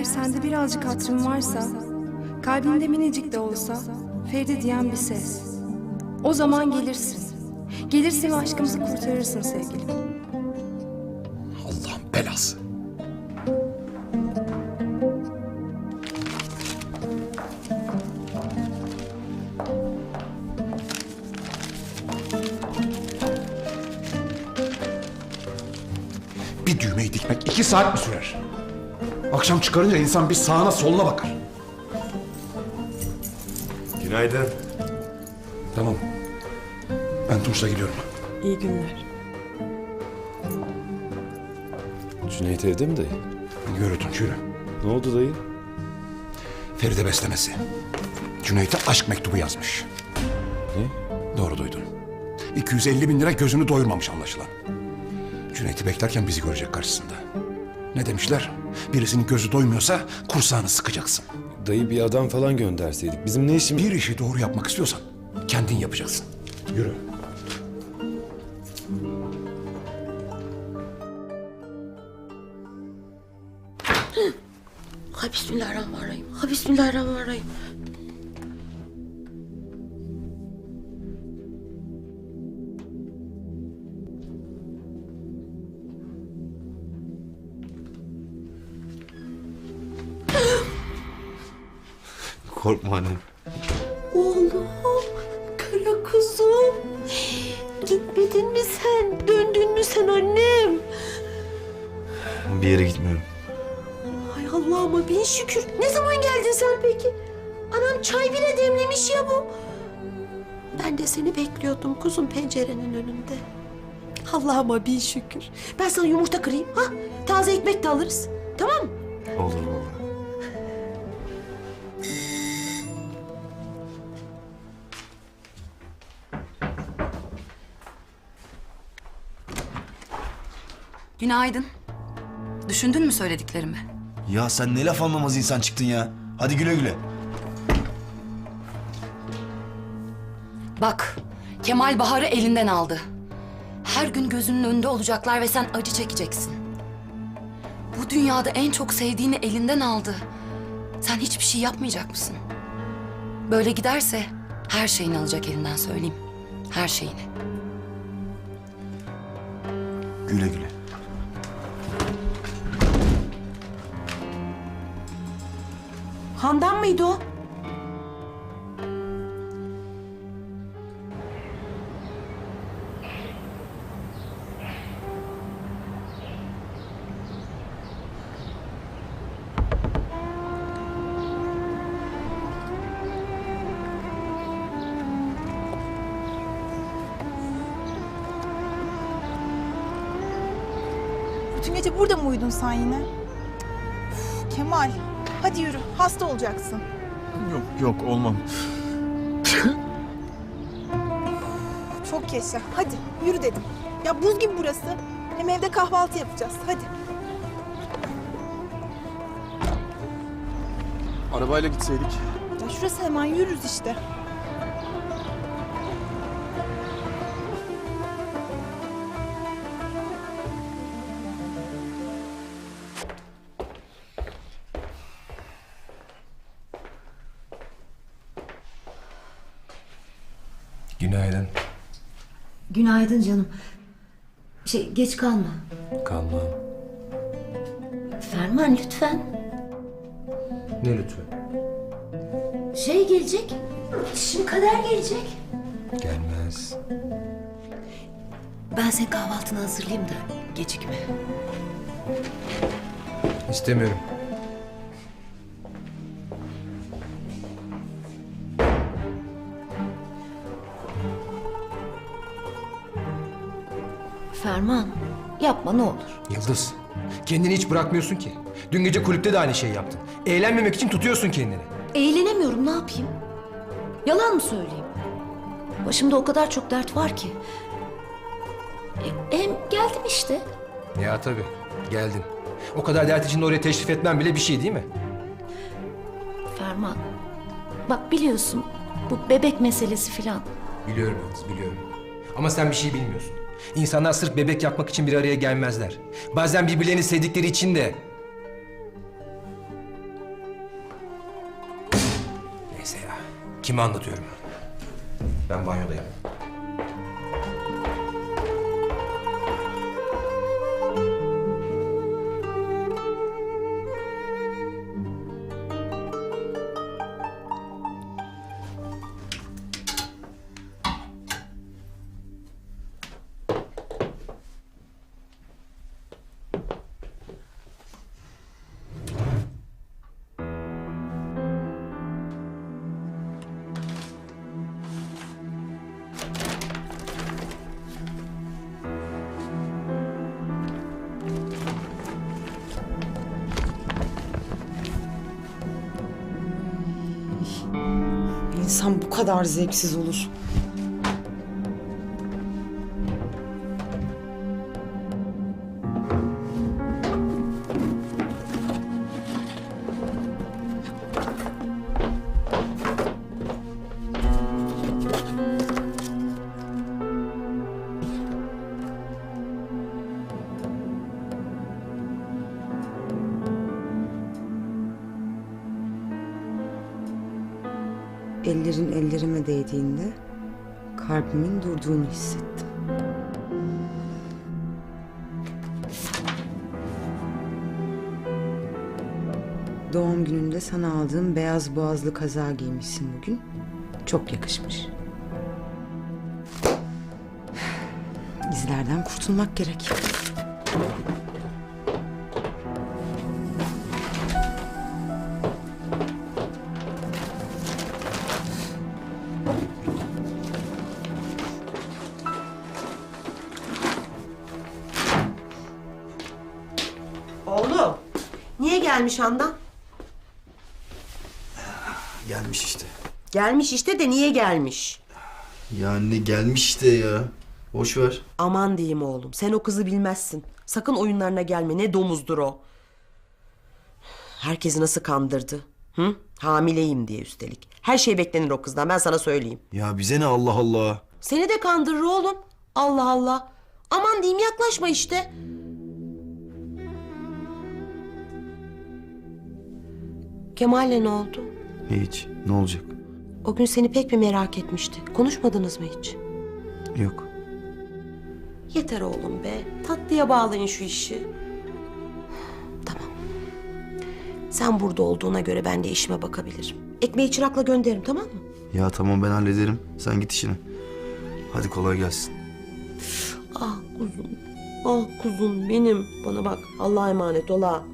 Eğer sende birazcık hatırım varsa, kalbinde minicik de olsa Feride diyen bir ses. O zaman gelirsin. Gelirsin ve aşkımızı kurtarırsın sevgilim. Allah'ın belası. Bir düğmeyi dikmek iki saat mi sürer? Akşam çıkarınca insan bir sağına soluna bakar. Günaydın. Tamam. Ben Tunç'la gidiyorum. İyi günler. Cüneyt evde mi dayı? Yürü Tunç yürü. Ne oldu dayı? Feride beslemesi. Cüneyt'e aşk mektubu yazmış. Ne? Doğru duydun. 250 bin lira gözünü doyurmamış anlaşılan. Cüneyt'i beklerken bizi görecek karşısında. Ne demişler? Birisinin gözü doymuyorsa kursağını sıkacaksın. Dayı bir adam falan gönderseydik. Bizim ne işimiz... Bir işi doğru yapmak istiyorsan kendin yapacaksın. Yürü. Ha bismillahirrahmanirrahim. Ha bismillahirrahmanirrahim. Korkma annem. Oğlum, kara kuzum. Gitmedin mi sen? Döndün mü sen annem? Bir yere gitmiyorum. Ay Allah'ıma bin şükür. Ne zaman geldin sen peki? Anam çay bile demlemiş ya bu. Ben de seni bekliyordum kuzum pencerenin önünde. Allah'ıma bin şükür. Ben sana yumurta kırayım. Ha? Taze ekmek de alırız. Tamam mı? Olur valla. Günaydın. Düşündün mü söylediklerimi? Ya sen ne laf anlamaz insan çıktın ya. Hadi güle güle. Bak, Kemal Bahar'ı elinden aldı. Her gün gözünün önünde olacaklar ve sen acı çekeceksin. Bu dünyada en çok sevdiğini elinden aldı. Sen hiçbir şey yapmayacak mısın? Böyle giderse her şeyini alacak elinden söyleyeyim. Her şeyini. Güle güle. Handan mıydı o? Bütün gece burada mı uyudun sen yine? Üf, Kemal, hadi yürü. Hasta olacaksın. Yok yok olmam. Çok yaşa. Hadi yürü dedim. Ya buz gibi burası. Hem evde kahvaltı yapacağız. Hadi. Arabayla gitseydik. Ya şurası hemen yürürüz işte. Günaydın canım. Şey geç kalma. Kalmam. Ferman lütfen. Ne lütfen? Şey gelecek. Şimdi kader gelecek. Gelmez. Ben senin kahvaltını hazırlayayım da gecikme. İstemiyorum. Ferman yapma ne olur. Yıldız. Kendini hiç bırakmıyorsun ki. Dün gece kulüpte de aynı şeyi yaptın. Eğlenmemek için tutuyorsun kendini. Eğlenemiyorum ne yapayım? Yalan mı söyleyeyim? Başımda o kadar çok dert var ki. E, hem geldim işte. Ya tabii. Geldin. O kadar dert içinde oraya teşrif etmem bile bir şey değil mi? Ferman. Bak biliyorsun bu bebek meselesi filan. Biliyorum Yıldız, biliyorum. Ama sen bir şey bilmiyorsun. İnsanlar sırf bebek yapmak için bir araya gelmezler. Bazen birbirlerini sevdikleri için de. Neyse ya. Kime anlatıyorum? Ben banyodayım. İnsan bu kadar zevksiz olur. Durduğunu hissettim. Doğum gününde sana aldığım beyaz boğazlı kaza giymişsin bugün. Çok yakışmış. İzlerden kurtulmak gerek. Gelmiş Handan? Gelmiş işte. Gelmiş işte de niye gelmiş? Ya anne gelmiş işte ya. Boş ver. Aman diyeyim oğlum, sen o kızı bilmezsin. Sakın oyunlarına gelme, ne domuzdur o. Herkesi nasıl kandırdı? Hı? Hamileyim diye üstelik. Her şey beklenir o kızdan, ben sana söyleyeyim. Ya bize ne Allah Allah. Seni de kandırır oğlum. Allah Allah. Aman diyeyim yaklaşma işte. Kemal'le ne oldu? Hiç. Ne olacak? O gün seni pek bir merak etmişti. Konuşmadınız mı hiç? Yok. Yeter oğlum be. Tatlıya bağlayın şu işi. Tamam. Sen burada olduğuna göre ben de işime bakabilirim. Ekmeği çırakla gönderirim tamam mı? Ya tamam ben hallederim. Sen git işine. Hadi kolay gelsin. Ah kuzum. Ah kuzum benim. Bana bak Allah'a emanet ol ha.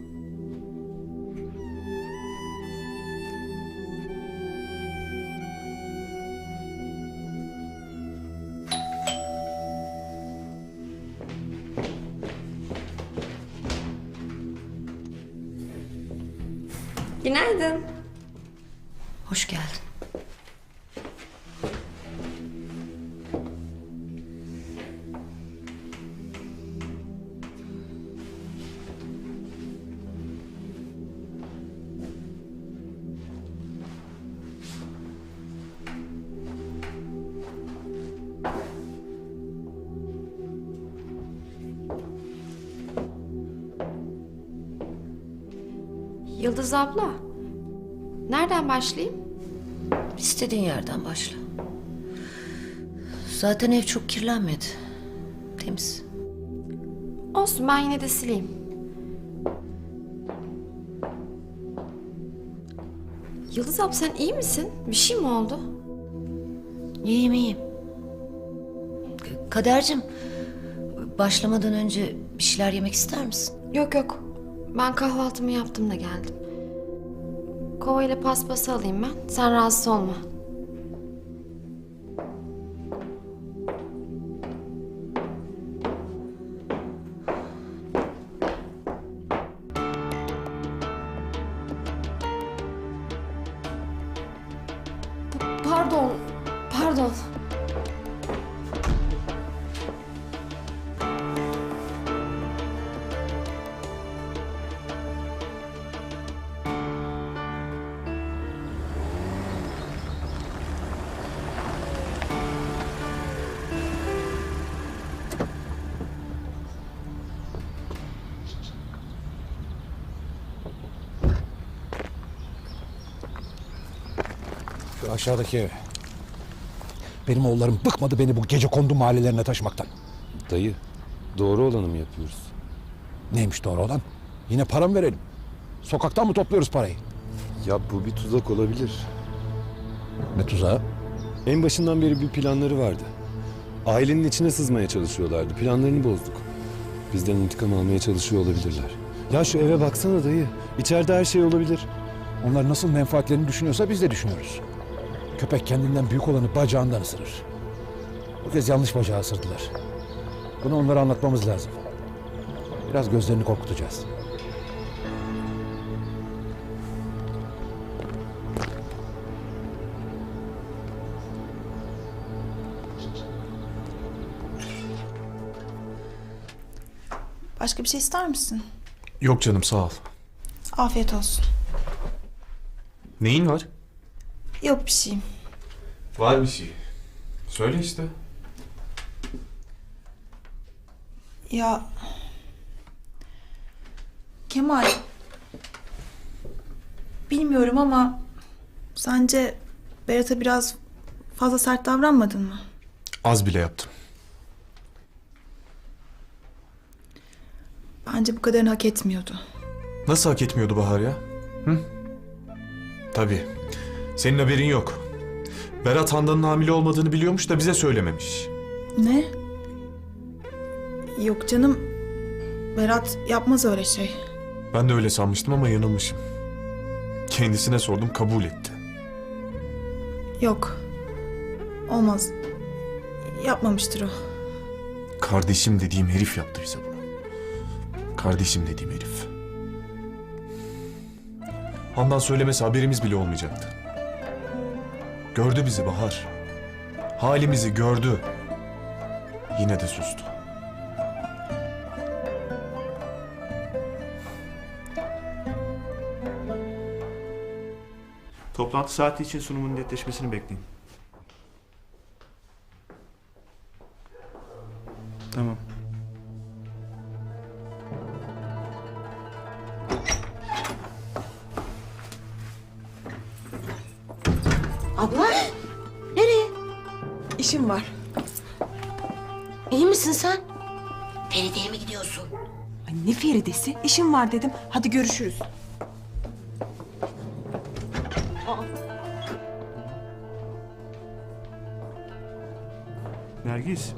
Yıldız abla. Nereden başlayayım? İstediğin yerden başla. Zaten ev çok kirlenmedi. Temiz. Olsun ben yine de sileyim. Yıldız abla sen iyi misin? Bir şey mi oldu? İyiyim iyiyim. Kadercim, başlamadan önce bir şeyler yemek ister misin? Yok yok. Ben kahvaltımı yaptım da geldim. Kova ile paspası alayım ben. Sen rahatsız olma. Şu aşağıdaki eve. Benim oğullarım bıkmadı beni bu gece kondu mahallelerine taşımaktan. Dayı, doğru olanı mı yapıyoruz? Neymiş doğru olan? Yine para mı verelim? Sokaktan mı topluyoruz parayı? Ya bu bir tuzak olabilir. Ne tuzağı? En başından beri bir planları vardı. Ailenin içine sızmaya çalışıyorlardı. Planlarını bozduk. Bizden intikam almaya çalışıyor olabilirler. Ya şu eve baksana dayı. İçeride her şey olabilir. Onlar nasıl menfaatlerini düşünüyorsa biz de düşünüyoruz. Köpek kendinden büyük olanı bacağından ısırır. Bu kez yanlış bacağı ısırdılar. Bunu onlara anlatmamız lazım. Biraz gözlerini korkutacağız. Başka bir şey ister misin? Yok canım sağ ol. Afiyet olsun. Neyin var? Yok bir şeyim. Var bir şey. Söyle işte. Ya... Kemal... Bilmiyorum ama... Sence Berat'a biraz fazla sert davranmadın mı? Az bile yaptım. Bence bu kadarını hak etmiyordu. Nasıl hak etmiyordu Bahar ya? Hı? Tabii. Senin haberin yok. Berat Handan'ın hamile olmadığını biliyormuş da bize söylememiş. Ne? Yok canım. Berat yapmaz öyle şey. Ben de öyle sanmıştım ama yanılmışım. Kendisine sordum kabul etti. Yok. Olmaz. Yapmamıştır o. Kardeşim dediğim herif yaptı bize bunu. Kardeşim dediğim herif. Handan söylemesi haberimiz bile olmayacaktı. Gördü bizi Bahar. Halimizi gördü. Yine de sustu. Toplantı saati için sunumun netleşmesini bekleyin. Abla, nereye? İşim var. İyi misin sen? Feride'ye mi gidiyorsun? Ay ne Feride'si? İşim var dedim. Hadi görüşürüz. Nergis,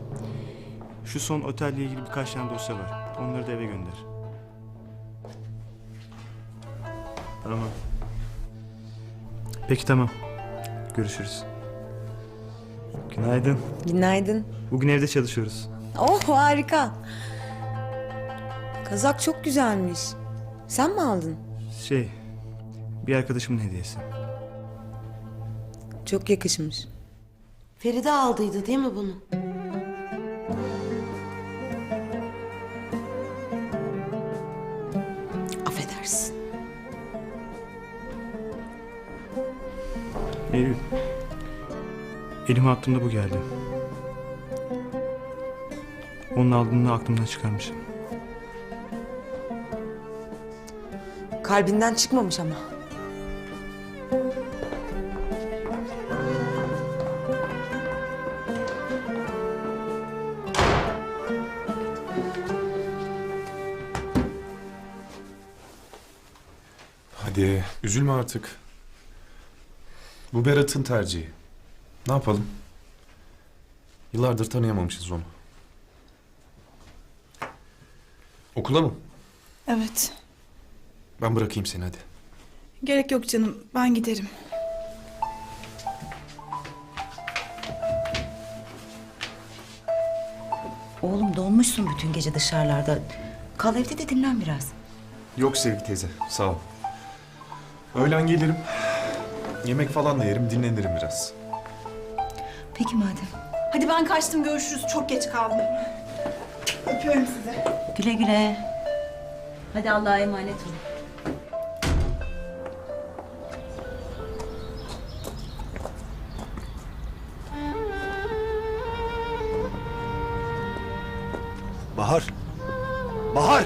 şu son otelle ilgili birkaç tane dosya var. Onları da eve gönder. Tamam. Peki tamam. Görüşürüz. Günaydın. Günaydın. Bugün evde çalışıyoruz. Oh harika. Kazak çok güzelmiş. Sen mi aldın? Şey, bir arkadaşımın hediyesi. Çok yakışmış. Feride aldıydı değil mi bunu? Affedersin. Elim aklımda bu geldi. Onun aldığını aklımdan çıkarmışım. Kalbinden çıkmamış ama. Hadi üzülme artık. Bu Berat'ın tercihi. Ne yapalım? Yıllardır tanıyamamışız onu. Okula mı? Evet. Ben bırakayım seni hadi. Gerek yok canım. Ben giderim. Oğlum donmuşsun bütün gece dışarılarda. Kal evde de dinlen biraz. Yok Sevgi teyze sağ ol. Öğlen gelirim. Yemek falan da yerim dinlenirim biraz. Peki madem. Hadi ben kaçtım. Görüşürüz. Çok geç kaldım. Öpüyorum sizi. Güle güle. Hadi Allah'a emanet olun. Bahar. Bahar.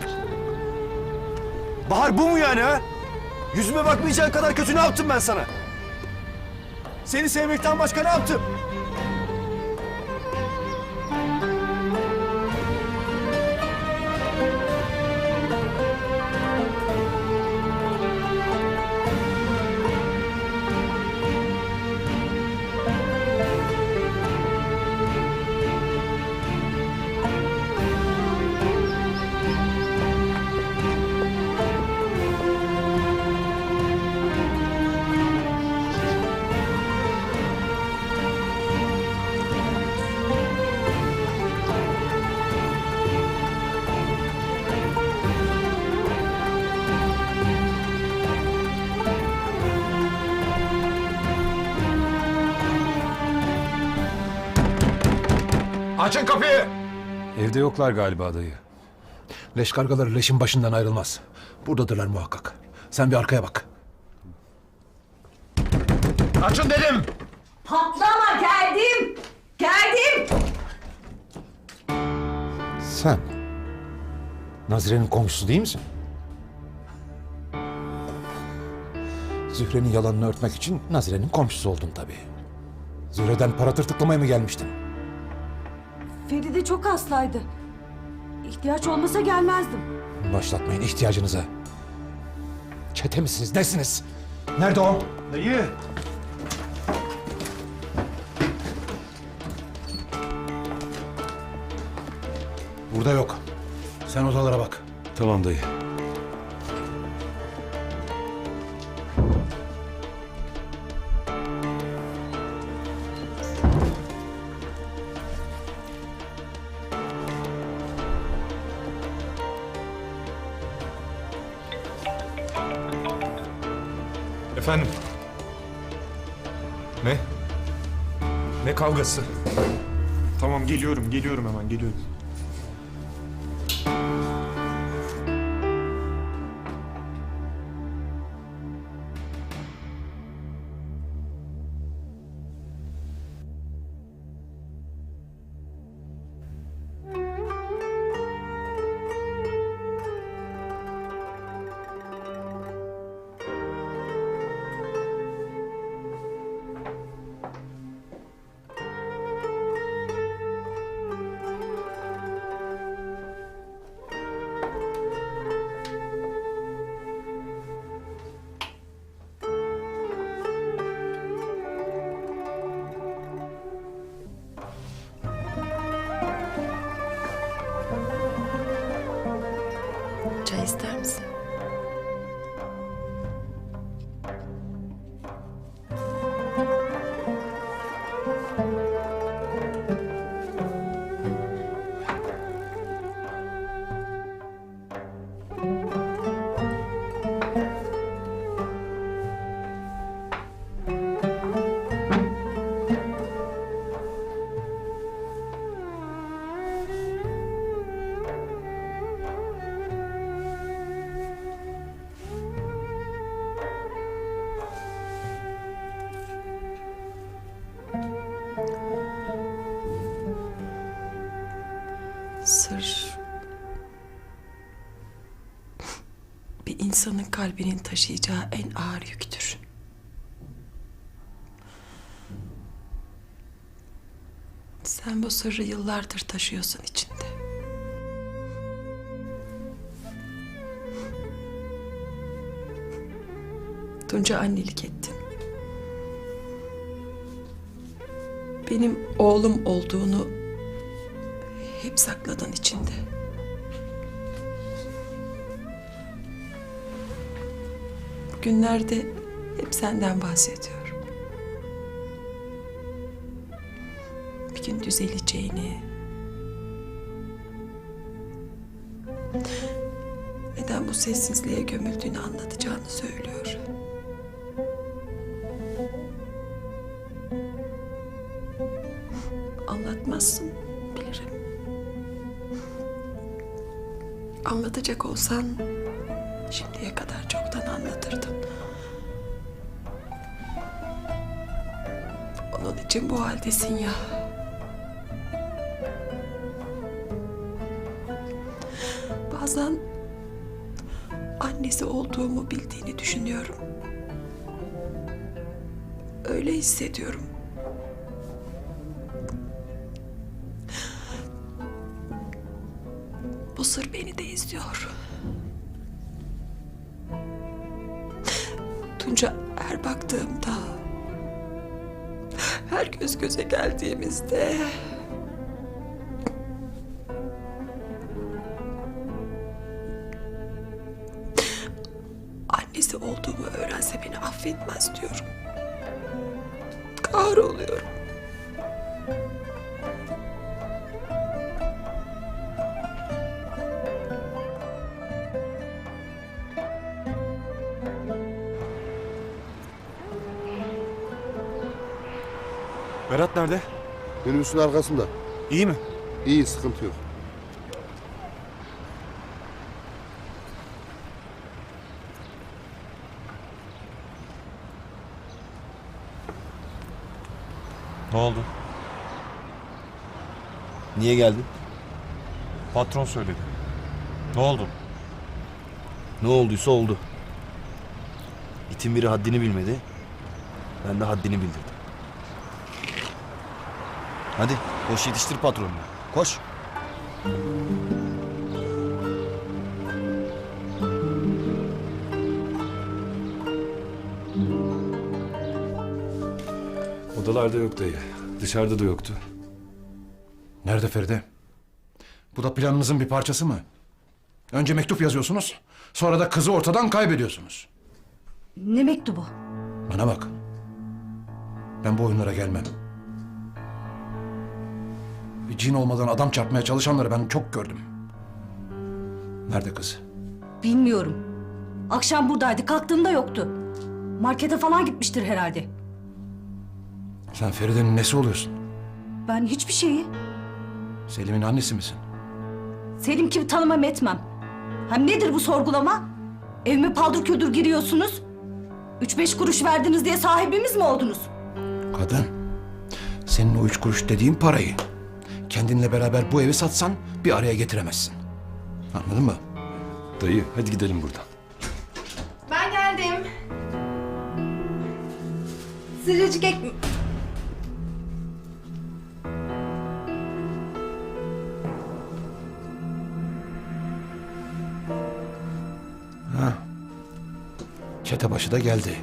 Bahar bu mu yani ha? Yüzüme bakmayacağın kadar kötü ne yaptım ben sana? Seni sevmekten başka ne yaptım? Açın kapıyı! Evde yoklar galiba dayı. Leş kargaları leşin başından ayrılmaz. Buradadırlar muhakkak. Sen bir arkaya bak. Açın dedim! Patlama geldim. Geldim. Sen Nazire'nin komşusu değil misin? Zühre'nin yalanını örtmek için Nazire'nin komşusu oldun tabii. Zühre'den para tırtıklamaya mı gelmiştin? Feride çok hastaydı. İhtiyaç olmasa gelmezdim. Başlatmayın ihtiyacınıza. Çete misiniz? Nesiniz? Nerede o? Dayı. Burada yok. Sen odalara bak. Tamam dayı. Efendim? Ne? Ne kavgası? Tamam geliyorum, geliyorum hemen geliyorum. İnsanın kalbinin taşıyacağı en ağır yüktür. Sen bu sırrı yıllardır taşıyorsun içinde. Tunca annelik ettin. Benim oğlum olduğunu hep sakladın içinde. Günlerde hep senden bahsediyorum. Bir gün düzeleceğini, neden bu sessizliğe gömüldüğünü anlatacağını söylüyor. Anlatmazsın, bilirim. Anlatacak olsan şimdiye kadar çoktan anlatırdın. Onun için bu haldesin ya. Bazen annesi olduğumu bildiğini düşünüyorum. Öyle hissediyorum. Bu sır beni de izliyor. Tunca her baktığımda, her göz göze geldiğimizde Minibüsün arkasında. İyi mi? İyi sıkıntı yok. Ne oldu? Niye geldin? Patron söyledi. Ne oldu? Ne olduysa oldu. İtin biri haddini bilmedi. Ben de haddini bildirdim. Hadi koş yetiştir patronunu. Koş. Odalarda yok dayı. Dışarıda da yoktu. Nerede Feride? Bu da planınızın bir parçası mı? Önce mektup yazıyorsunuz, sonra da kızı ortadan kaybediyorsunuz. Ne mektubu? Bana bak. Ben bu oyunlara gelmem. Bir cin olmadan adam çarpmaya çalışanları ben çok gördüm. Nerede kız? Bilmiyorum. Akşam buradaydı. Kalktığımda yoktu. Markete falan gitmiştir herhalde. Sen Feride'nin nesi oluyorsun? Ben hiçbir şeyi. Selim'in annesi misin? Selim kim tanımam etmem. Hem nedir bu sorgulama? Evime paldır küldür giriyorsunuz. Üç beş kuruş verdiniz diye sahibimiz mi oldunuz? Kadın, senin o üç kuruş dediğin parayı kendinle beraber bu evi satsan bir araya getiremezsin. Anladın mı? Dayı hadi gidelim buradan. Ben geldim. Sıcacık ek... Ha. Çete başı da geldi.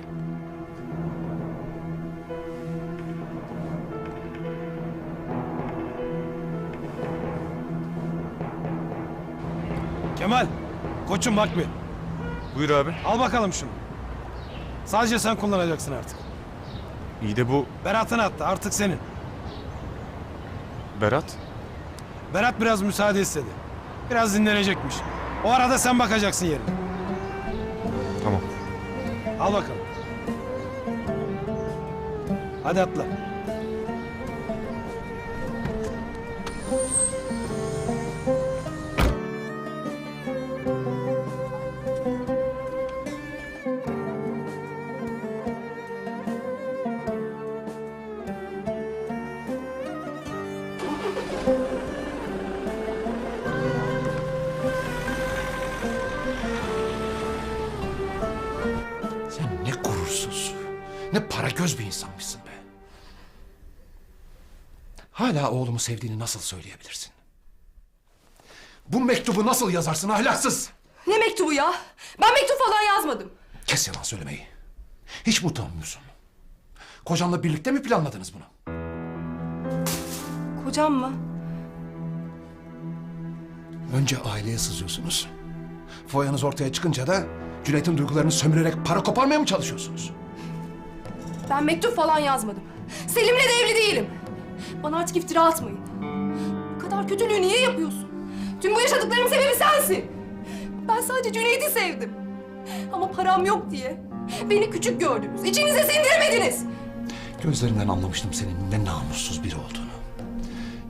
Koçum bak bir. Buyur abi. Al bakalım şunu. Sadece sen kullanacaksın artık. İyi de bu Berat'ın attı, artık senin. Berat. Berat biraz müsaade istedi. Biraz dinlenecekmiş. O arada sen bakacaksın yerine. Tamam. Al bakalım. Hadi atla. Göz bir insanmışsın be. Hala oğlumu sevdiğini nasıl söyleyebilirsin? Bu mektubu nasıl yazarsın ahlaksız? Ne mektubu ya? Ben mektup falan yazmadım. Kes yalan söylemeyi. Hiç mi utanmıyorsun? Kocanla birlikte mi planladınız bunu? Kocam mı? Önce aileye sızıyorsunuz. Foyanız ortaya çıkınca da Cüneyt'in duygularını sömürerek para koparmaya mı çalışıyorsunuz? Ben mektup falan yazmadım. Selim'le de evli değilim. Bana artık iftira atmayın. Bu kadar kötülüğü niye yapıyorsun? Tüm bu yaşadıklarımın sebebi sensin. Ben sadece Cüneyt'i sevdim. Ama param yok diye. Beni küçük gördünüz. İçinize sindiremediniz. Gözlerinden anlamıştım senin ne namussuz biri olduğunu.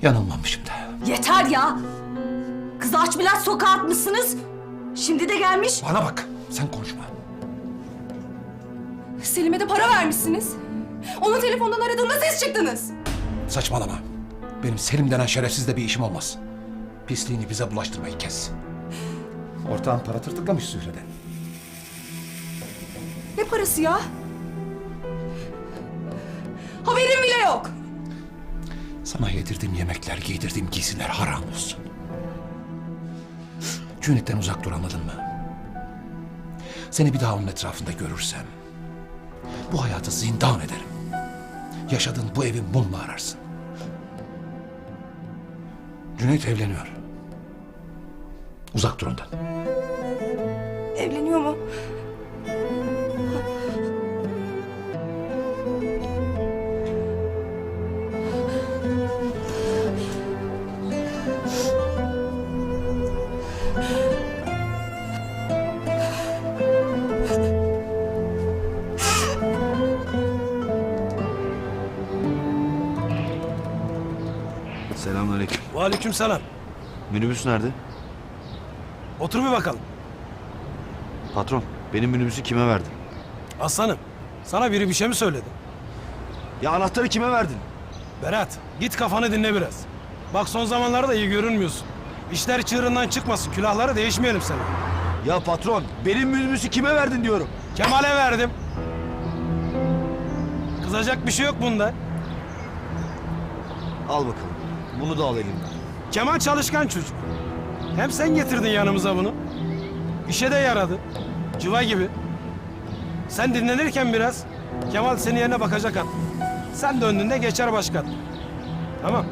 Yanılmamışım da. Yeter ya! Kızı aç biraz sokağa atmışsınız. Şimdi de gelmiş. Bana bak, sen konuşma. Selim'e de para vermişsiniz. Onun telefondan aradığında siz çıktınız. Saçmalama. Benim Selim denen şerefsizle bir işim olmaz. Pisliğini bize bulaştırmayı kes. Ortağın para tırtıklamış Zühre'den. Ne parası ya? Haberim bile yok. Sana yedirdiğim yemekler, giydirdiğim giysiler haram olsun. Cüneyt'ten uzak dur anladın mı? Seni bir daha onun etrafında görürsem... ...bu hayatı zindan ederim. Yaşadığın bu evi mumla ararsın. Cüneyt evleniyor. Uzak dur ondan. Evleniyor mu? Aleyküm selam. Minibüs nerede? Otur bir bakalım. Patron, benim minibüsü kime verdin? Aslanım, sana biri bir şey mi söyledi? Ya anahtarı kime verdin? Berat, git kafanı dinle biraz. Bak son zamanlarda iyi görünmüyorsun. İşler çığırından çıkmasın, külahları değişmeyelim sana. Ya patron, benim minibüsü kime verdin diyorum. Kemal'e verdim. Kızacak bir şey yok bunda. Al bakalım. Bunu da al elimden. Kemal çalışkan çocuk. Hem sen getirdin yanımıza bunu. İşe de yaradı. Cıva gibi. Sen dinlenirken biraz Kemal senin yerine bakacak at. Sen döndüğünde geçer başkan. Tamam.